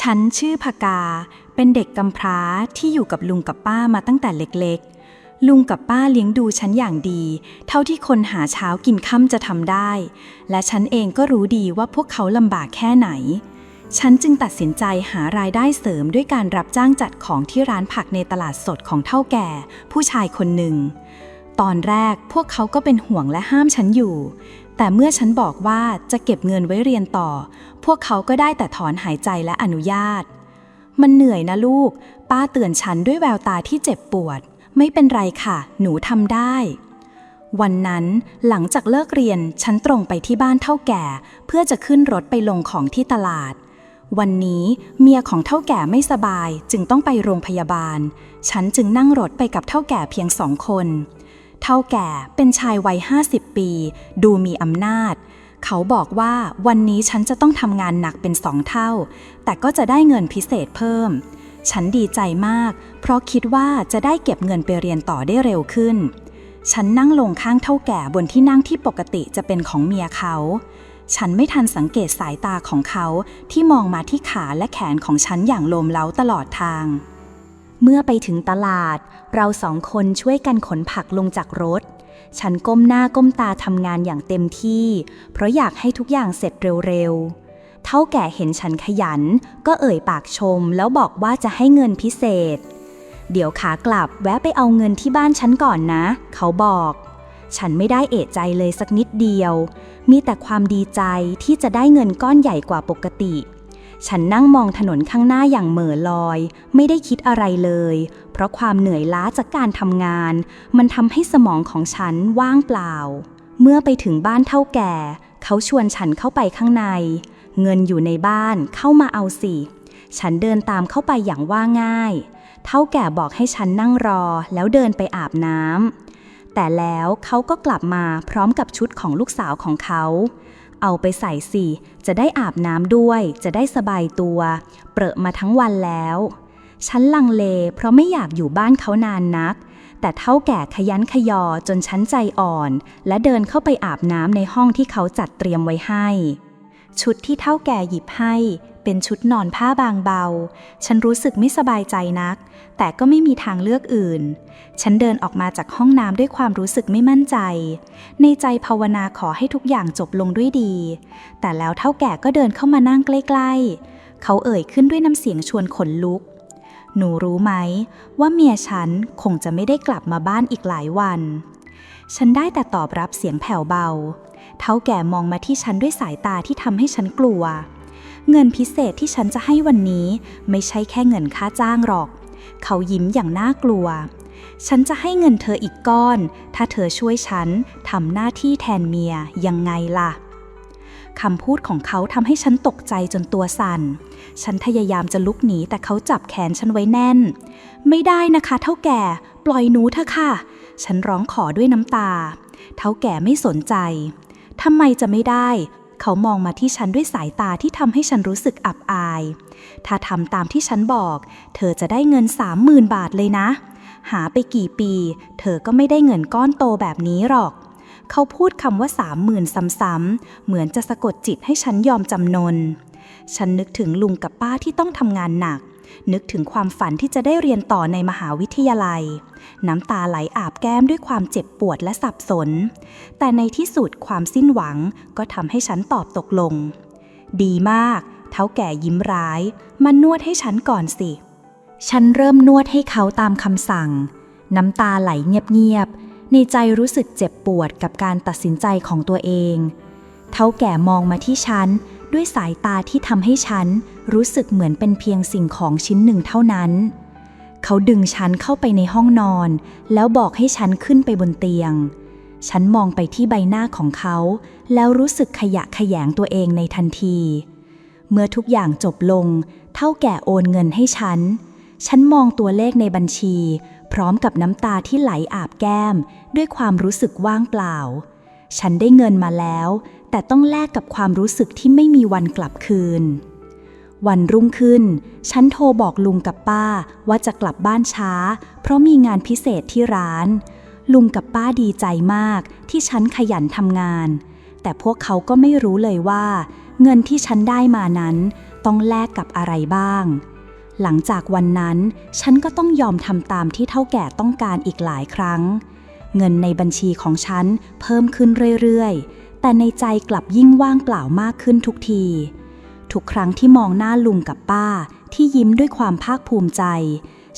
ฉันชื่อพกา เป็นเด็กกำพร้าที่อยู่กับลุงกับป้ามาตั้งแต่เล็กๆ ลุงกับป้าเลี้ยงดูฉันอย่างดี เท่าที่คนหาเช้ากินค่ำจะทำได้ และฉันเองก็รู้ดีว่าพวกเขาลำบากแค่ไหน ฉันจึงตัดสินใจหารายได้เสริมด้วยการรับจ้างจัดของที่ร้านผักในตลาดสดของเท่าแก่ ผู้ชายคนหนึ่ง ตอนแรกพวกเขาก็เป็นห่วงและห้ามฉันอยู่ แต่เมื่อฉันบอกว่าจะเก็บเงินไว้เรียนต่อ พวกเขาก็ได้แต่ถอนหายใจและอนุญาต มันเหนื่อยนะลูก ป้าเตือนฉันด้วยแววตาที่เจ็บปวด ไม่เป็นไรค่ะ หนูทำได้ วันนั้นหลังจากเลิกเรียนฉันตรงไปที่บ้านเท่าแก่ เพื่อจะขึ้นรถไปลงของที่ตลาดวันนี้เมียของเท่าแก่ไม่สบายจึงต้องไปโรงพยาบาล ฉันจึงนั่งรถไปกับเท่าแก่เพียงสองคน เท่าแก่เป็นชายวัย 50 ปี ดูมีอำนาจ เขาบอกว่าวันนี้ฉันจะต้องทำงานหนักเป็นสองเท่า แต่ก็จะได้เงินพิเศษเพิ่ม ฉันดีใจมาก เพราะคิดว่าจะได้เก็บเงินไปเรียนต่อได้เร็วขึ้น ฉันนั่งลงข้างเท่าแก่บนที่นั่งที่ปกติจะเป็นของเมียเขาฉันไม่ทันสังเกตสายตาของเขาที่มองมาที่ขาและแขนของฉันอย่างโลมเล้าตลอดทาง เมื่อไปถึงตลาด เราสองคนช่วยกันขนผักลงจากรถ ฉันก้มหน้าก้มตาทำงานอย่างเต็มที่ เพราะอยากให้ทุกอย่างเสร็จเร็วๆ เท่าแก่เห็นฉันขยัน ก็เอ่ยปากชมแล้วบอกว่าจะให้เงินพิเศษ เดี๋ยวขากลับแวะไปเอาเงินที่บ้านฉันก่อนนะ เขาบอก ฉันไม่ได้เอะใจเลยสักนิดเดียว มีแต่ความดีใจที่จะได้เงินก้อนใหญ่กว่าปกติ ฉันนั่งมองถนนข้างหน้าอย่างเหม่อลอย ไม่ได้คิดอะไรเลย เพราะความเหนื่อยล้าจากการทำงาน มันทำให้สมองของฉันว่างเปล่า เมื่อไปถึงบ้านเท่าแก่ เขาชวนฉันเข้าไปข้างใน เงินอยู่ในบ้านเข้ามาเอาสิ ฉันเดินตามเข้าไปอย่างว่าง่าย เท่าแก่บอกให้ฉันนั่งรอแล้วเดินไปอาบน้ำแต่แล้วเขาก็กลับมาพร้อมกับชุดของลูกสาวของเขา เอาไปใส่สิ จะได้อาบน้ำด้วย จะได้สบายตัว เปรอะมาทั้งวันแล้ว ฉันลังเลเพราะไม่อยากอยู่บ้านเขานานนัก แต่เท่าแก่ขยันขยอจนฉันใจอ่อน และเดินเข้าไปอาบน้ำในห้องที่เขาจัดเตรียมไว้ให้ ชุดที่เท่าแก่หยิบให้ เป็นชุดนอนผ้าบางเบา ฉันรู้สึกไม่สบายใจนัก แต่ก็ไม่มีทางเลือกอื่น ฉันเดินออกมาจากห้องน้ำด้วยความรู้สึกไม่มั่นใจ ในใจภาวนาขอให้ทุกอย่างจบลงด้วยดี แต่แล้วเท่าแก่ก็เดินเข้ามานั่งใกล้ ๆ เขาเอ่ยขึ้นด้วยน้ำเสียงชวนขนลุก หนูรู้ไหม ว่าเมียฉันคงจะไม่ได้กลับมาบ้านอีกหลายวัน ฉันได้แต่ตอบรับเสียงแผ่วเบา เท่าแก่มองมาที่ฉันด้วยสายตาที่ทำให้ฉันกลัว เงินพิเศษที่ฉันจะให้วันนี้ไม่ใช่แค่เงินค่าจ้างหรอก เขายิ้มอย่างน่ากลัว ฉันจะให้เงินเธออีกก้อน ถ้าเธอช่วยฉันทำหน้าที่แทนเมียยังไงล่ะคำพูดของเขาทำให้ฉันตกใจจนตัวสั่น ฉันพยายามจะลุกหนีแต่เขาจับแขนฉันไว้แน่น ไม่ได้นะคะ เท่าแก่ ปล่อยหนูเถอะค่ะ ฉันร้องขอด้วยน้ำตา เท่าแก่ไม่สนใจ ทำไมจะไม่ได้ เขามองมาที่ฉันด้วยสายตาที่ทำให้ฉันรู้สึกอับอาย ถ้าทำตามที่ฉันบอก เธอจะได้เงินสามหมื่นบาทเลยนะ หาไปกี่ปี เธอก็ไม่ได้เงินก้อนโตแบบนี้หรอก เขาพูดคำว่าสามหมื่นซ้ำๆเหมือนจะสะกดจิตให้ฉันยอมจำนน ฉันนึกถึงลุงกับป้าที่ต้องทำงานหนัก นึกถึงความฝันที่จะได้เรียนต่อในมหาวิทยาลัย น้ำตาไหลอาบแก้มด้วยความเจ็บปวดและสับสน แต่ในที่สุดความสิ้นหวังก็ทำให้ฉันตอบตกลง ดีมาก เท่าแก่ยิ้มร้ายมานวดให้ฉันก่อนสิ ฉันเริ่มนวดให้เขาตามคำสั่ง น้ำตาไหลเงียบๆ ในใจรู้สึกเจ็บปวดกับการตัดสินใจของตัวเอง เท่าแก่มองมาที่ฉันด้วยสายตาที่ทำให้ฉัน รู้สึกเหมือนเป็นเพียงสิ่งของชิ้นหนึ่งเท่านั้น เขาดึงฉันเข้าไปในห้องนอน แล้วบอกให้ฉันขึ้นไปบนเตียง ฉันมองไปที่ใบหน้าของเขา แล้วรู้สึกขยะแขยงตัวเองในทันที เมื่อทุกอย่างจบลง เท่าแก่โอนเงินให้ฉัน ฉันมองตัวเลขในบัญชี พร้อมกับน้ำตาที่ไหลอาบแก้ม ด้วยความรู้สึกว่างเปล่า ฉันได้เงินมาแล้ว แต่ต้องแลกกับความรู้สึกที่ไม่มีวันกลับคืน วันรุ่งขึ้น ฉันโทรบอกลุงกับป้าว่าจะกลับบ้านช้า เพราะมีงานพิเศษที่ร้าน ลุงกับป้าดีใจมากที่ฉันขยันทำงาน แต่พวกเขาก็ไม่รู้เลยว่า เงินที่ฉันได้มานั้น ต้องแลกกับอะไรบ้าง หลังจากวันนั้น ฉันก็ต้องยอมทำตามที่เท่าแก่ต้องการอีกหลายครั้ง เงินในบัญชีของฉันเพิ่มขึ้นเรื่อยๆ แต่ในใจกลับยิ่งว่างเปล่ามากขึ้นทุกที ทุกครั้งที่มองหน้าลุงกับป้าที่ยิ้มด้วยความภาคภูมิใจ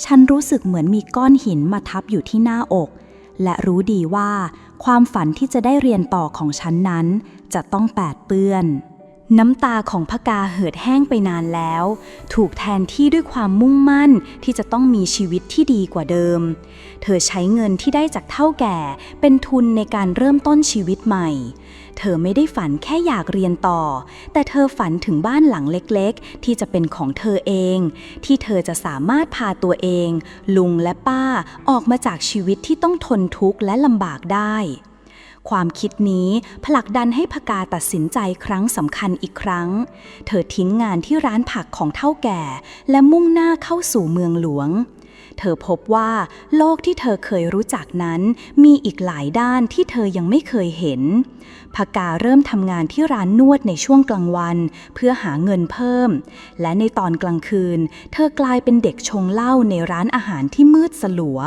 ฉันรู้สึกเหมือนมีก้อนหินมาทับอยู่ที่หน้าอก และรู้ดีว่าความฝันที่จะได้เรียนต่อของฉันนั้น จะต้องแปดเปื้อน น้ำตาของพกาเหือดแห้งไปนานแล้ว ถูกแทนที่ด้วยความมุ่งมั่นที่จะต้องมีชีวิตที่ดีกว่าเดิม เธอใช้เงินที่ได้จากเท่าแก่เป็นทุนในการเริ่มต้นชีวิตใหม่ เธอไม่ได้ฝันแค่อยากเรียนต่อ แต่เธอฝันถึงบ้านหลังเล็กๆ ที่จะเป็นของเธอเอง ที่เธอจะสามารถพาตัวเอง ลุงและป้าออกมาจากชีวิตที่ต้องทนทุกข์และลำบากได้ ความคิดนี้ผลักดันให้พกาตัดสินใจครั้งสำคัญอีกครั้ง เธอทิ้งงานที่ร้านผักของเท่าแก่ และมุ่งหน้าเข้าสู่เมืองหลวง เธอพบว่าโลกที่เธอเคยรู้จักนั้นมีอีกหลายด้านที่เธอยังไม่เคยเห็นพกาเริ่มทำงานที่ร้านนวดในช่วงกลางวัน เพื่อหาเงินเพิ่ม และในตอนกลางคืน เธอกลายเป็นเด็กชงเหล้าในร้านอาหารที่มืดสลัว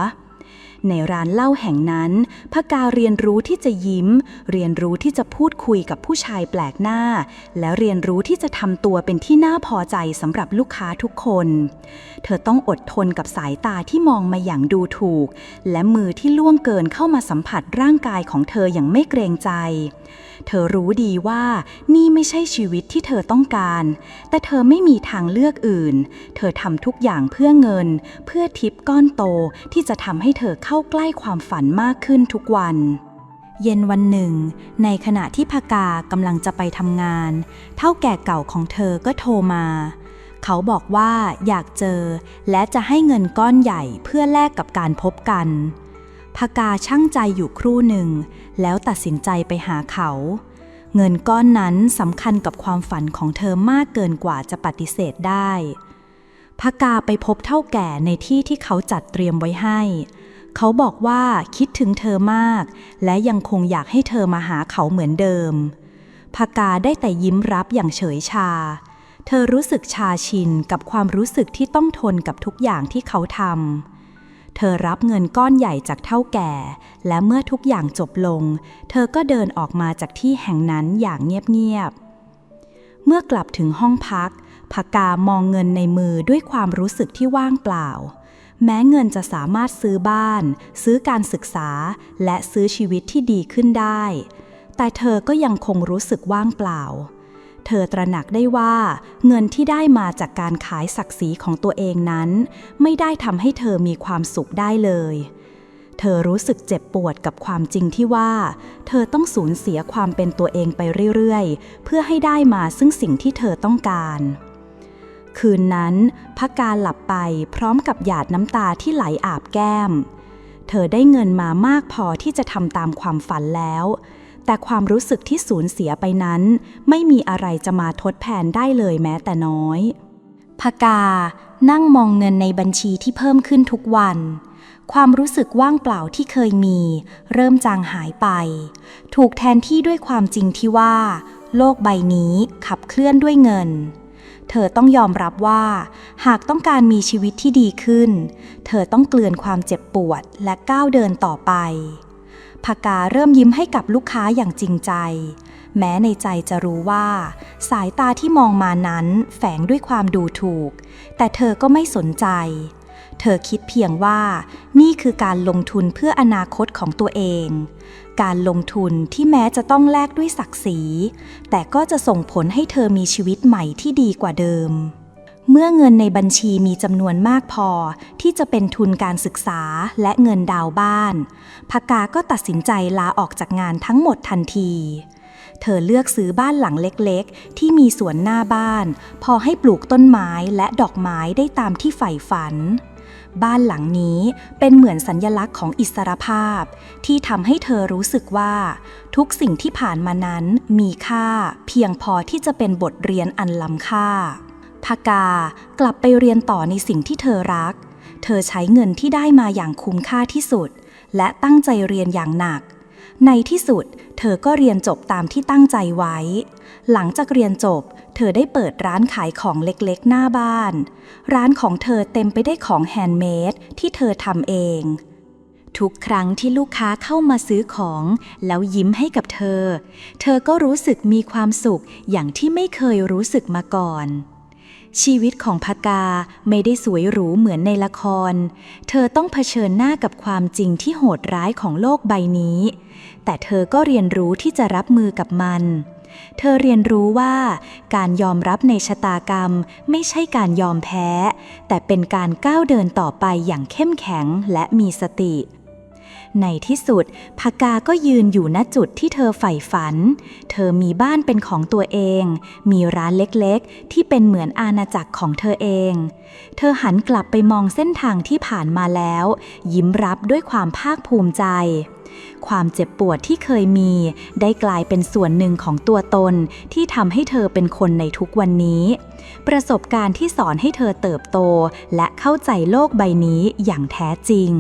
ในร้านเหล้าแห่งนั้นพกาเรียนรู้ที่จะยิ้ม เรียนรู้ที่จะพูดคุยกับผู้ชายแปลกหน้า และเรียนรู้ที่จะทำตัวเป็นที่น่าพอใจสำหรับลูกค้าทุกคน เธอต้องอดทนกับสายตาที่มองมาอย่างดูถูก และมือที่ล่วงเกินเข้ามาสัมผัสร่างกายของเธออย่างไม่เกรงใจ เธอรู้ดีว่านี่ไม่ใช่ชีวิตที่เธอต้องการ แต่เธอไม่มีทางเลือกอื่น เธอทำทุกอย่างเพื่อเงิน เพื่อทิปก้อนโตที่จะทำให้เธอเข้าาใกล้ความฝันมากขึ้นทุกวัน เย็นวันหนึ่ง ในขณะที่พากากำลังจะไปทำงาน เท่าแก่เก่าของเธอก็โทรมา เขาบอกว่าอยากเจอ และจะให้เงินก้อนใหญ่เพื่อแลกกับการพบกันพากาช่างใจอยู่ครู่หนึ่ง แล้วตัดสินใจไปหาเขา เงินก้อนนั้นสำคัญกับความฝันของเธอมากเกินกว่าจะปฏิเสธได้พากาไปพบเท่าแก่ในที่ที่เขาจัดเตรียมไว้ให้ เขาบอกว่าคิดถึงเธอมาก และยังคงอยากให้เธอมาหาเขาเหมือนเดิมพากาได้แต่ยิ้มรับอย่างเฉยชา เธอรู้สึกชาชินกับความรู้สึกที่ต้องทนกับทุกอย่างที่เขาทำ เธอรับเงินก้อนใหญ่จากเท่าแก่ และเมื่อทุกอย่างจบลง เธอก็เดินออกมาจากที่แห่งนั้นอย่างเงียบๆ เมื่อกลับถึงห้องพักพากามองเงินในมือด้วยความรู้สึกที่ว่างเปล่า แม้เงินจะสามารถซื้อบ้าน ซื้อการศึกษา และซื้อชีวิตที่ดีขึ้นได้ แต่เธอก็ยังคงรู้สึกว่างเปล่า เธอตระหนักได้ว่าเงินที่ได้มาจากการขายศักดิ์ศรีของตัวเองนั้น ไม่ได้ทำให้เธอมีความสุขได้เลย เธอรู้สึกเจ็บปวดกับความจริงที่ว่า เธอต้องสูญเสียความเป็นตัวเองไปเรื่อยๆ เพื่อให้ได้มาซึ่งสิ่งที่เธอต้องการ คืนนั้นพกาหลับไปพร้อมกับหยาดน้ำตาที่ไหลอาบแก้ม เธอได้เงินมามากพอที่จะทำตามความฝันแล้ว แต่ความรู้สึกที่สูญเสียไปนั้น ไม่มีอะไรจะมาทดแทนได้เลยแม้แต่น้อยพกา นั่งมองเงินในบัญชีที่เพิ่มขึ้นทุกวัน ความรู้สึกว่างเปล่าที่เคยมี เริ่มจางหายไป ถูกแทนที่ด้วยความจริงที่ว่า โลกใบนี้ขับเคลื่อนด้วยเงิน เธอต้องยอมรับว่า หากต้องการมีชีวิตที่ดีขึ้น เธอต้องเกลื่อนความเจ็บปวดและก้าวเดินต่อไปพากาเริ่มยิ้มให้กับลูกค้าอย่างจริงใจ แม้ในใจจะรู้ว่า สายตาที่มองมานั้นแฝงด้วยความดูถูก แต่เธอก็ไม่สนใจ เธอคิดเพียงว่านี่คือการลงทุนเพื่ออนาคตของตัวเอง การลงทุนที่แม้จะต้องแลกด้วยศักดิ์ศรี แต่ก็จะส่งผลให้เธอมีชีวิตใหม่ที่ดีกว่าเดิม เมื่อเงินในบัญชีมีจำนวนมากพอที่จะเป็นทุนการศึกษาและเงินดาวน์บ้านพกาก็ตัดสินใจลาออกจากงานทั้งหมดทันทีเธอเลือกซื้อบ้านหลังเล็กๆ ที่มีสวนหน้าบ้าน พอให้ปลูกต้นไม้และดอกไม้ได้ตามที่ใฝ่ฝัน บ้านหลังนี้เป็นเหมือนสัญญลักษณ์ของอิสรภาพ ที่ทำให้เธอรู้สึกว่า ทุกสิ่งที่ผ่านมานั้นมีค่า เพียงพอที่จะเป็นบทเรียนอันล้ำค่าพากากลับไปเรียนต่อในสิ่งที่เธอรัก เธอใช้เงินที่ได้มาอย่างคุ้มค่าที่สุด และตั้งใจเรียนอย่างหนัก ในที่สุด เธอก็เรียนจบตามที่ตั้งใจไว้ หลังจากเรียนจบ เธอได้เปิดร้านขายของเล็กๆ หน้าบ้าน ร้านของเธอเต็มไปได้วยของแฮนด์เมดที่เธอทำเอง ทุกครั้งที่ลูกค้าเข้ามาซื้อของ แล้วยิ้มให้กับเธอ เธอก็รู้สึกมีความสุขอย่างที่ไม่เคยรู้สึกมาก่อน ชีวิตของพากาไม่ได้สวยหรูเหมือนในละคร เธอต้องเผชิญหน้ากับความจริงที่โหดร้ายของโลกใบนี้ แต่เธอก็เรียนรู้ที่จะรับมือกับมัน เธอเรียนรู้ว่าการยอมรับในชะตากรรมไม่ใช่การยอมแพ้ แต่เป็นการก้าวเดินต่อไปอย่างเข้มแข็งและมีสติ ในที่สุดพากาก็ยืนอยู่ณจุดที่เธอใฝ่ฝัน เธอมีบ้านเป็นของตัวเอง มีร้านเล็กๆ ที่เป็นเหมือนอาณาจักรของเธอเอง เธอหันกลับไปมองเส้นทางที่ผ่านมาแล้ว ยิ้มรับด้วยความภาคภูมิใจ ความเจ็บปวดที่เคยมี ได้กลายเป็นส่วนหนึ่งของตัวตนที่ทำให้เธอเป็นคนในทุกวันนี้ ประสบการณ์ที่สอนให้เธอเติบโต และเข้าใจโลกใบนี้อย่างแท้จริง